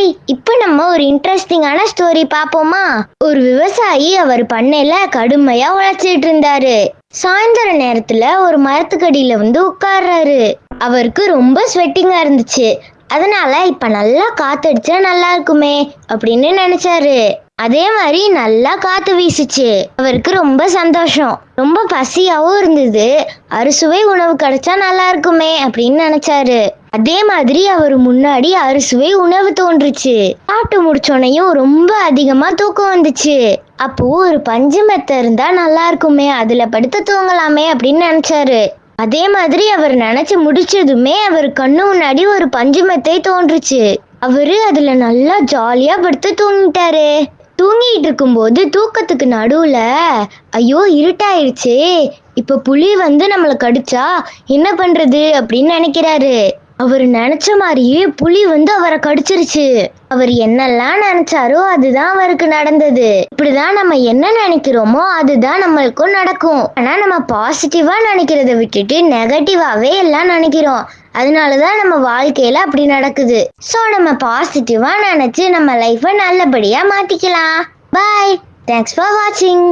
Hi இப்போ நம்ம ஒரு இன்ட்ரெஸ்டிங்கான ஸ்டோரி பாப்போமா? ஒரு விவசாயி அவர் பண்ணையில கடுமையா உழைச்சிட்டு இருந்தாரு. சாயந்தர நேரத்துல ஒரு மரத்துக்கடியில வந்து உட்கார்றாரு. அவருக்கு ரொம்ப ஸ்வெட்டிங்கா இருந்துச்சு. அதனால இப்ப நல்லா காத்தடிச்சா நல்லா இருக்குமே அப்படின்னு நினைச்சாரு. அதே மாதிரி நல்லா காத்து வீசுச்சு. அவருக்கு ரொம்ப சந்தோஷம். ரொம்ப பசியாவும் இருந்தது. அறுசுவை உணவு கிடைச்சா நல்லா இருக்குமே அப்படின்னு நினைச்சாரு. அதே மாதிரி அவர் முன்னாடி அறுசுவை உணவு தோன்றுச்சு. சாப்பிட்டு முடிச்சோனையும் ரொம்ப அதிகமா தூக்கம் வந்துச்சு. அப்போ ஒரு பஞ்சு மெத்த இருந்தா நல்லா இருக்குமே அதுல படுத்து தூங்கலாமே அப்படின்னு நினைச்சாரு. அதே மாதிரி அவர் நினைச்சு முடிச்சதுமே அவர் கண்ணு முன்னாடி ஒரு பஞ்சு மெத்தை தோன்றுச்சு. அவரு அதுல நல்லா ஜாலியா படுத்து தூங்கிட்டாரு. தூங்கிட்டு இருக்கும்போது தூக்கத்துக்கு நடுவுல ஐயோ இருட்டாயிருச்சு. இப்ப புலி வந்து நம்மளை கடிச்சா என்ன பண்றது? அப்படின்னு நினைக்கிறாரு. அவர் நினைச்ச மாதிரியே புலி வந்து அவரை கடிச்சிருச்சு. அவர் என்னெல்லாம் நினைச்சாரோ அதுதான் அவருக்கு நடந்தது. இப்படிதான் நம்ம என்ன நினைக்கிறோமோ அதுதான் நம்மளுக்கும் நடக்கும். ஆனா நம்ம பாசிட்டிவா நினைக்கிறத விட்டுட்டு நெகட்டிவாவே எல்லாம் நினைக்கிறோம். அதனாலதான் நம்ம வாழ்க்கையில அப்படி நடக்குது. சோ நம்ம பாசிட்டிவா நினைச்சு நம்ம லைஃபை நல்லபடியா மாத்திக்கலாம். பாய் தேங்க்ஸ் ஃபார் வாட்சிங்